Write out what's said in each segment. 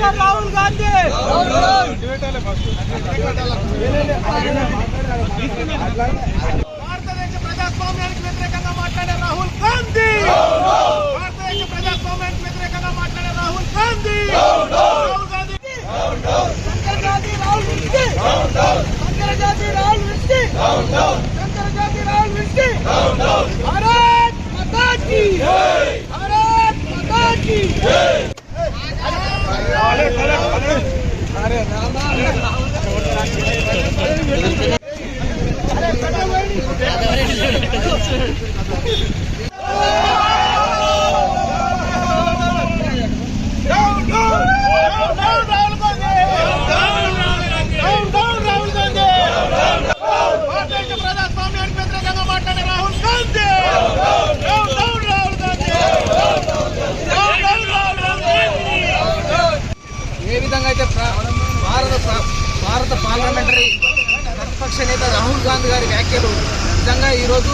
రాహుల్ గాంధీ! భారతదేశ ప్రజాస్వామ్యానికి వ్యతిరేకంగా మాట్లాడే రాహుల్ గాంధీ! భారతదేశ ప్రజాస్వామ్యానికి వ్యతిరేకంగా మాట్లాడే రాహుల్ గాంధీ! రాహుల్ గాంధీ! శంకర్ గాంధీ రాహుల్ గాంధీ! శంకర్ గాంధీ రాహుల్ గాంధీ! శంకర్ గాంధీ రాహుల్ గాంధీ! భారత్ మతాకి భారత్ మతాకి अरे భారత భారత పార్లమెంటరీ ప్రతిపక్ష నేత రాహుల్ గాంధీ గారి వ్యాఖ్యలు నిజంగా ఈరోజు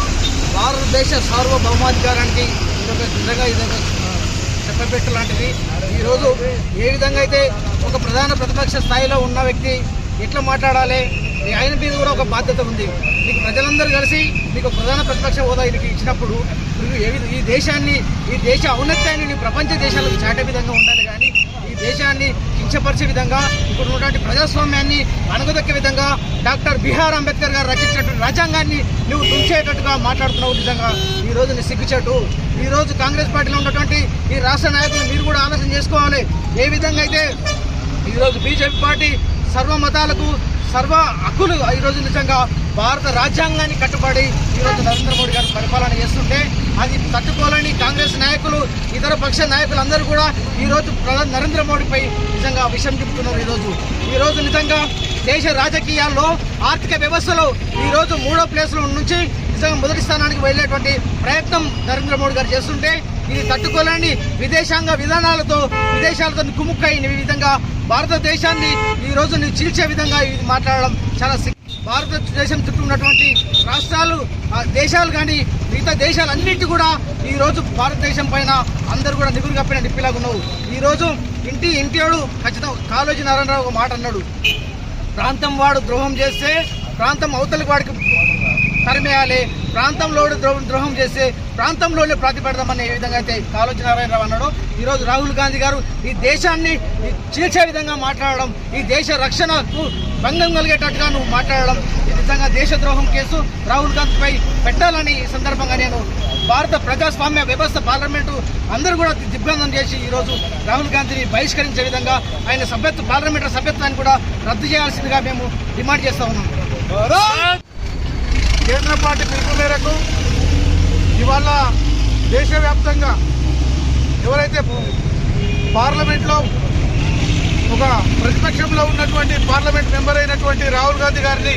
భారతదేశ సార్వభౌమాధికారానికి ఇదొక నిజంగా ఇదొక చెప్పబెట్టు లాంటిది. ఈరోజు ఏ విధంగా అయితే ఒక ప్రధాన ప్రతిపక్ష స్థాయిలో ఉన్న వ్యక్తి ఎట్లా మాట్లాడాలి? ఆయన మీద కూడా ఒక బాధ్యత ఉంది. మీకు ప్రజలందరూ కలిసి మీకు ప్రధాన ప్రతిపక్ష హోదా ఇది ఇచ్చినప్పుడు నువ్వు ఏ ఈ దేశాన్ని ఈ దేశ ఔన్నత్యాన్ని నీ ప్రపంచ దేశాలకు చాటే విధంగా ఉండాలి కానీ ఈ దేశాన్ని కించపరిచే విధంగా ఇప్పుడు ఉన్నటువంటి ప్రజాస్వామ్యాన్ని అణగదొక్కే విధంగా డాక్టర్ బిఆర్ అంబేద్కర్ గారు రచించినటువంటి రాజ్యాంగాన్ని నువ్వు తుంచేటట్టుగా మాట్లాడుతున్నావు నిజంగా. ఈ నీ సిగ్గుచేటు. ఈరోజు కాంగ్రెస్ పార్టీలో ఉన్నటువంటి ఈ రాష్ట్ర నాయకులు మీరు కూడా ఆలోచన చేసుకోవాలి. ఏ విధంగా అయితే ఈరోజు బీజేపీ పార్టీ సర్వ మతాలకు సర్వ హక్కులు ఈరోజు నిజంగా భారత రాజ్యాంగాన్ని కట్టుబడి ఈరోజు నరేంద్ర మోడీ గారు పరిపాలన చేస్తుంటే అది తట్టుకోవాలని కాంగ్రెస్ నాయకులు ఇతర పక్ష నాయకులు అందరూ కూడా ఈరోజు ప్రధాని నరేంద్ర మోడీపై నిజంగా విషయం చెబుతున్నారు ఈరోజు. ఈరోజు నిజంగా దేశ రాజకీయాల్లో ఆర్థిక వ్యవస్థలో ఈరోజు మూడో ప్లేస్లో నుంచి నిజంగా మొదటి స్థానానికి వెళ్ళేటువంటి ప్రయత్నం నరేంద్ర మోడీ గారు చేస్తుంటే ఇది తట్టుకోలేని విదేశాంగ విధానాలతో విదేశాలతో కుముక్కై ఈ విధంగా భారతదేశాన్ని ఈ చీల్చే విధంగా ఇది మాట్లాడడం చాలా భారతదేశం చుట్టూ ఉన్నటువంటి రాష్ట్రాలు ఆ దేశాలు కానీ మిగతా దేశాలన్నింటి కూడా ఈ రోజు భారతదేశం పైన అందరూ కూడా నిగురు కప్పిన నిప్పిలాగా ఉన్నావు. ఈరోజు ఇంటి ఇంటివాడు ఖచ్చితంగా కాళోజీ నారాయణరావు ఒక మాట అన్నాడు. ప్రాంతం వాడు ద్రోహం చేస్తే ప్రాంతం అవతలి వాడికి తరిమేయాలి. ప్రాంతంలో ద్రోహం ద్రోహం చేస్తే ప్రాంతంలోనే ప్రతిపెడదామని ఏ విధంగా అయితే కాళోజీ నారాయణరావు అన్నాడు. ఈరోజు రాహుల్ గాంధీ గారు ఈ దేశాన్ని చీల్చే విధంగా మాట్లాడడం ఈ దేశ రక్షణకు భంగం కలిగేటట్టుగా నువ్వు మాట్లాడడం నిజంగా దేశద్రోహం కేసు రాహుల్ గాంధీపై పెట్టాలని ఈ సందర్భంగా నేను భారత ప్రజాస్వామ్య వ్యవస్థ పార్లమెంటు అందరూ కూడా దిగ్బంధం చేసి ఈరోజు రాహుల్ గాంధీని బహిష్కరించే విధంగా ఆయన సభ్యత్వ పార్లమెంటరీ సభ్యత్వాన్ని కూడా రద్దు చేయాల్సిందిగా మేము డిమాండ్ చేస్తా ఉన్నాం. కేంద్ర పార్టీ పిలుపు మేరకు ఇవాళ దేశవ్యాప్తంగా ఎవరైతే పార్లమెంట్లో ఒక ప్రతిపక్షంలో ఉన్నటువంటి పార్లమెంట్ మెంబర్ అయినటువంటి రాహుల్ గాంధీ గారిని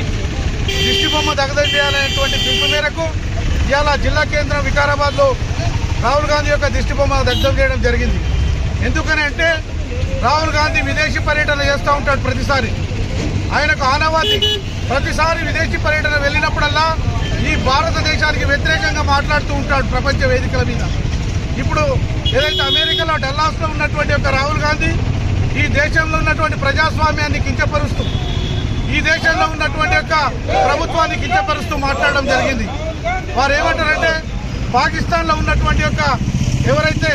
దిష్టి బొమ్మ దగదం చేయాలనేటువంటి పిలుపు మేరకు ఇవాళ జిల్లా కేంద్రం వికారాబాద్లో రాహుల్ గాంధీ యొక్క దిష్టి బొమ్మ దగ్ధం చేయడం జరిగింది. ఎందుకని అంటే రాహుల్ గాంధీ విదేశీ పర్యటన చేస్తూ ఉంటాడు ప్రతిసారి. ఆయనకు ఆనవాతి. ప్రతిసారి విదేశీ పర్యటన వెళ్ళినప్పుడల్లా ఈ భారతదేశానికి వ్యతిరేకంగా మాట్లాడుతూ ఉంటాడు ప్రపంచ వేదికల మీద. ఇప్పుడు ఏదైతే అమెరికాలో డల్లాస్లో ఉన్నటువంటి యొక్క రాహుల్ గాంధీ ఈ దేశంలో ఉన్నటువంటి ప్రజాస్వామ్యాన్ని కించపరుస్తూ ఈ దేశంలో ఉన్నటువంటి యొక్క ప్రభుత్వాన్ని కించపరుస్తూ మాట్లాడడం జరిగింది. వారు ఏమంటారంటే పాకిస్తాన్లో ఉన్నటువంటి యొక్క ఎవరైతే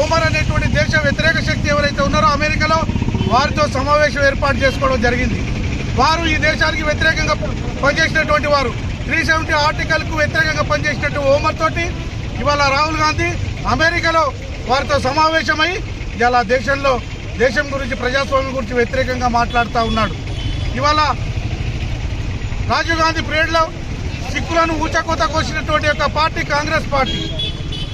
ఓమర్ అనేటువంటి దేశ వ్యతిరేక శక్తి ఎవరైతే ఉన్నారో అమెరికాలో వారితో సమావేశం ఏర్పాటు చేసుకోవడం జరిగింది. వారు ఈ దేశానికి వ్యతిరేకంగా పనిచేసినటువంటి వారు. త్రీ సెవెంటీ ఆర్టికల్కు వ్యతిరేకంగా పనిచేసినట్టు ఓమర్ తోటి ఇవాళ రాహుల్ గాంధీ అమెరికాలో వారితో సమావేశమై ఇలా దేశంలో దేశం గురించి ప్రజాస్వామ్యం గురించి వ్యతిరేకంగా మాట్లాడుతూ ఉన్నాడు. ఇవాళ రాజీవ్ గాంధీ పీరియడ్లో సిక్కులను ఊచకోత కోసినటువంటి యొక్క పార్టీ కాంగ్రెస్ పార్టీ.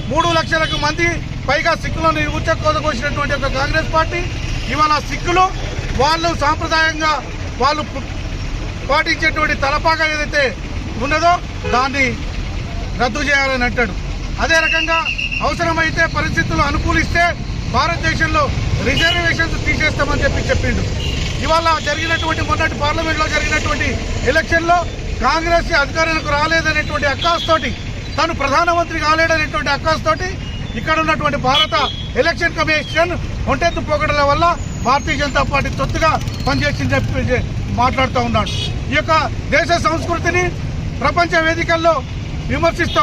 మూడు లక్షలకు మంది పైగా సిక్కులను ఊచకోత కోసినటువంటి యొక్క కాంగ్రెస్ పార్టీ. ఇవాళ సిక్కులు వాళ్ళు సాంప్రదాయంగా వాళ్ళు పాటించేటువంటి తలపాగా ఏదైతే ఉన్నదో దాన్ని రద్దు చేయాలని అంటాడు. అదే రకంగా అవసరమైతే పరిస్థితులు అనుకూలిస్తే భారతదేశంలో రిజర్వేషన్స్ తీసేస్తామని చెప్పి చెప్పిండు. ఇవాళ జరిగినటువంటి మొన్నటి పార్లమెంట్లో జరిగినటువంటి ఎలక్షన్లో కాంగ్రెస్ అధికారులకు రాలేదనేటువంటి అక్కాస్తోటి తను ప్రధానమంత్రి కాలేడనేటువంటి అక్కాస్తోటి ఇక్కడ ఉన్నటువంటి భారత ఎలక్షన్ కమిషన్ ఒంటెత్తు పోకడల వల్ల భారతీయ జనతా పార్టీ తొత్తుగా పనిచేసింది చెప్పి మాట్లాడుతూ ఉన్నాడు. ఈ యొక్క దేశ సంస్కృతిని ప్రపంచ వేదికల్లో విమర్శిస్తూ